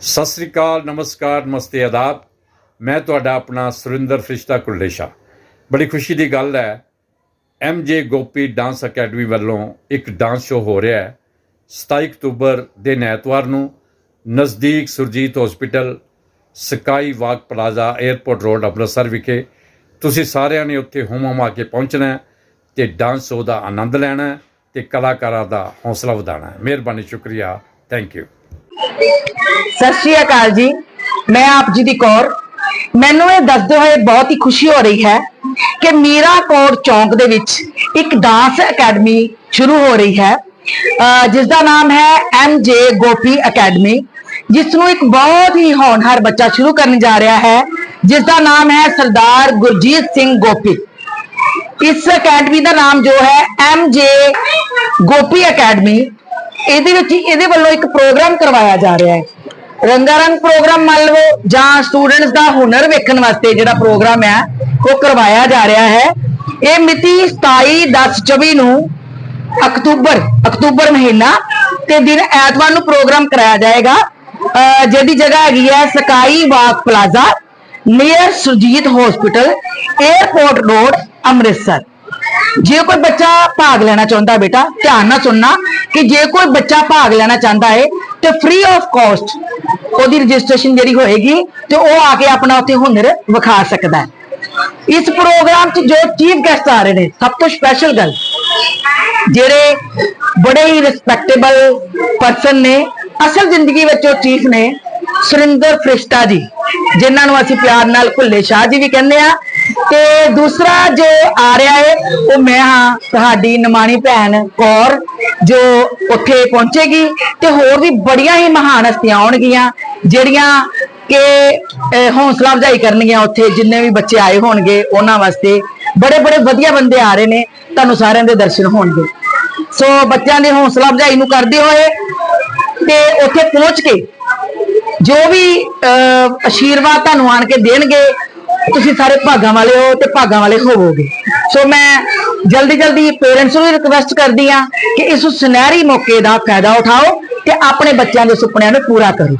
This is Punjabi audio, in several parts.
ਸਤਿ ਸ੍ਰੀ ਅਕਾਲ, ਨਮਸਕਾਰ, ਨਮਸਤੇ, ਆਦਾਬ। ਮੈਂ ਤੁਹਾਡਾ ਆਪਣਾ ਸੁਰਿੰਦਰ ਫਰਿਸ਼ਤਾ ਕੁਲੇਸ਼ਾ ਬੜੀ ਖੁਸ਼ੀ ਦੀ ਗੱਲ ਹੈ, ਐਮ ਜੇ ਗੋਪੀ ਡਾਂਸ ਅਕੈਡਮੀ ਵੱਲੋਂ ਇੱਕ ਡਾਂਸ ਸ਼ੋਅ ਹੋ ਰਿਹਾ ਹੈ 27 ਅਕਤੂਬਰ ਦੇ ਐਤਵਾਰ ਨੂੰ, ਨਜ਼ਦੀਕ Surjit hospital sky walk plaza airport road Amritsar ਵਿਖੇ। ਤੁਸੀਂ ਸਾਰਿਆਂ ਨੇ ਉੱਥੇ ਹੁਮ ਹੁਮਾ ਕੇ ਪਹੁੰਚਣਾ ਹੈ ਤੇ ਡਾਂਸ ਸ਼ੋਅ ਦਾ ਆਨੰਦ ਲੈਣਾ ਹੈ ਤੇ ਕਲਾਕਾਰਾਂ ਦਾ ਹੌਸਲਾ ਵਧਾਉਣਾ ਮਿਹਰਬਾਨੀ, ਸ਼ੁਕਰੀਆ। ਥੈਂਕ ਯੂ ਸਤਿ ਸ਼੍ਰੀ ਅਕਾਲ ਜੀ। ਮੈਂ ਆਪ ਜੀ ਦੀ ਕੌਰ। ਮੈਨੂੰ ਇਹ ਦੱਸਦੇ ਹੋਏ ਬਹੁਤ ਹੀ ਖੁਸ਼ੀ ਹੋ ਰਹੀ ਹੈ ਕਿ ਮੀਰਾ ਕੌਰ ਚੌਂਕ ਦੇ ਵਿੱਚ ਇੱਕ ਡਾਂਸ ਅਕੈਡਮੀ ਸ਼ੁਰੂ ਹੋ ਰਹੀ ਹੈ। ਅਹ ਜਿਸ ਦਾ ਨਾਮ ਹੈ ਐਮ ਜੇ ਗੋਪੀ ਅਕੈਡਮੀ ਜਿਸ ਨੂੰ ਇੱਕ ਬਹੁਤ ਹੀ ਹੋਣਹਾਰ ਬੱਚਾ ਸ਼ੁਰੂ ਕਰਨ ਜਾ ਰਿਹਾ ਹੈ ਜਿਸ ਦਾ ਨਾਮ ਹੈ ਸਰਦਾਰ ਗੁਰਜੀਤ ਸਿੰਘ ਗੋਪੀ। ਇਸ ਅਕੈਡਮੀ ਦਾ ਨਾਮ ਜੋ ਹੈ ਐਮ ਜੇ ਗੋਪੀ ਅਕੈਡਮੀ। ਇਹਦੇ ਵਿੱਚ ਇਹਦੇ ਵੱਲੋਂ ਇੱਕ ਪ੍ਰੋਗਰਾਮ ਕਰਵਾਇਆ ਜਾ ਰਿਹਾ ਹੈ। ਰੰਗਾਰੰਗ ਪ੍ਰੋਗਰਾਮ ਮੰਨ ਲਓ ਜਾਂ ਸਟੂਡੈਂਟਸ ਦਾ ਹੁਨਰ ਵੇਖਣ ਵਾਸਤੇ ਜਿਹੜਾ ਪ੍ਰੋਗਰਾਮ ਹੈ, ਉਹ ਕਰਵਾਇਆ ਜਾ ਰਿਹਾ ਹੈ। ਇਹ ਮਿਤੀ 27 10 24 ਨੂੰ ਅਕਤੂਬਰ ਅਕਤੂਬਰ ਮਹੀਨਾ ਤੇ ਦਿਨ ਐਤਵਾਰ ਨੂੰ ਪ੍ਰੋਗਰਾਮ ਕਰਾਇਆ ਜਾਏਗਾ। ਜਿਹਦੀ ਜਗ੍ਹਾ ਹੈਗੀ ਹੈ sky walk plaza near Surjit hospital airport road Amritsar. ਜੇ ਕੋਈ ਬੱਚਾ ਭਾਗ ਲੈਣਾ ਚਾਹੁੰਦਾ ਬੇਟਾ, ਧਿਆਨ ਨਾਲ ਸੁਣਨਾ ਕਿ ਜੇ ਕੋਈ ਬੱਚਾ ਭਾਗ ਲੈਣਾ ਚਾਹੁੰਦਾ ਹੈ ਤੇ ਫ੍ਰੀ ਆਫ ਕਾਸਟ ਉਹਦੀ ਰਜਿਸਟ੍ਰੇਸ਼ਨ ਜਿਹੜੀ ਹੋਏਗੀ ਤੇ ਉਹ ਆ ਕੇ ਆਪਣਾ ਉੱਥੇ ਹੁਨਰ ਵਿਖਾ ਸਕਦਾ ਹੈ। ਇਸ ਪ੍ਰੋਗਰਾਮ 'ਚ ਜੋ ਚੀਫ ਗੈਸਟ ਆ ਰਹੇ ਨੇ, ਸਭ ਤੋਂ ਸਪੈਸ਼ਲ ਗੱਲ, ਜਿਹੜੇ ਬੜੇ ਹੀ ਰਿਸਪੈਕਟੇਬਲ ਪਰਸਨ ਨੇ, ਅਸਲ ਜ਼ਿੰਦਗੀ ਵਿੱਚ ਉਹ ਚੀਫ ਨੇ ਸੁਰਿੰਦਰ ਫਰਿਸ਼ਤਾ ਜੀ, ਜਿਨ੍ਹਾਂ ਨੂੰ ਅਸੀਂ ਪਿਆਰ ਨਾਲ ਭੁੱਲੇ ਸ਼ਾਹ ਜੀ ਵੀ ਕਹਿੰਦੇ ਆ ਤੇ ਦੂਸਰਾ ਜੋ ਆ ਰਿਹਾ ਹੈ ਉਹ ਮੈਂ ਹਾਂ ਤੁਹਾਡੀ ਨਮਾਣੀ ਭੈਣ ਕੌਰ ਜੋ ਉੱਥੇ ਪਹੁੰਚੇਗੀ ਤੇ ਹੋਰ ਵੀ ਬੜੀਆਂ ਹੀ ਮਹਾਨ ਹਸਤੀਆਂ ਆਉਣਗੀਆਂ ਜਿਹੜੀਆਂ ਕਿ ਹੌਸਲਾ ਅਫਜ਼ਾਈ ਕਰਨਗੀਆਂ ਉੱਥੇ ਜਿੰਨੇ ਵੀ ਬੱਚੇ ਆਏ ਹੋਣਗੇ ਉਹਨਾਂ ਵਾਸਤੇ ਬੜੇ ਬੜੇ ਵਧੀਆ ਬੰਦੇ ਆ ਰਹੇ ਨੇ ਤੁਹਾਨੂੰ ਸਾਰਿਆਂ ਦੇ ਦਰਸ਼ਨ ਹੋਣਗੇ। ਸੋ ਬੱਚਿਆਂ ਦੀ ਹੌਸਲਾ ਅਫਜ਼ਾਈ ਨੂੰ ਕਰਦੇ ਹੋਏ ਤੇ ਉੱਥੇ ਪਹੁੰਚ ਕੇ ਜੋ ਵੀ ਅਹ, ਆਸ਼ੀਰਵਾਦ ਤੁਹਾਨੂੰ ਆਣ ਕੇ ਦੇਣਗੇ ਤੁਸੀਂ ਸਾਰੇ ਭਾਗਾਂ ਵਾਲੇ ਹੋ ਤੇ ਭਾਗਾਂ ਵਾਲੇ ਹੋਵੋਗੇ। ਸੋ ਮੈਂ ਜਲਦੀ ਜਲਦੀ ਪੇਰੈਂਟਸ ਨੂੰ ਰਿਕਵੈਸਟ ਕਰਦੀ ਆ ਕਿ ਇਸ ਸੁਨਹਿਰੀ ਮੌਕੇ ਦਾ ਫਾਇਦਾ ਉਠਾਓ ਤੇ ਆਪਣੇ ਬੱਚਿਆਂ ਦੇ ਸੁਪਨਿਆਂ ਨੂੰ ਪੂਰਾ ਕਰੋ।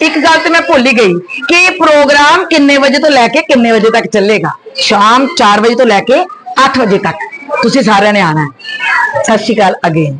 ਇੱਕ ਗੱਲ ਤੇ ਮੈਂ ਭੁੱਲ ਹੀ ਗਈ ਕਿ ਇਹ ਪ੍ਰੋਗਰਾਮ ਕਿੰਨੇ ਵਜੇ ਤੋਂ ਲੈ ਕੇ ਕਿੰਨੇ ਵਜੇ ਤੱਕ ਚੱਲੇਗਾ? ਸ਼ਾਮ 4 ਵਜੇ ਤੋਂ ਲੈ ਕੇ 8 ਵਜੇ ਤੱਕ। ਤੁਸੀਂ ਸਾਰਿਆਂ ਨੇ ਆਣਾ ਹੈ। ਸਤਿ ਸ਼੍ਰੀ ਅਕਾਲ ਅਗੇਨ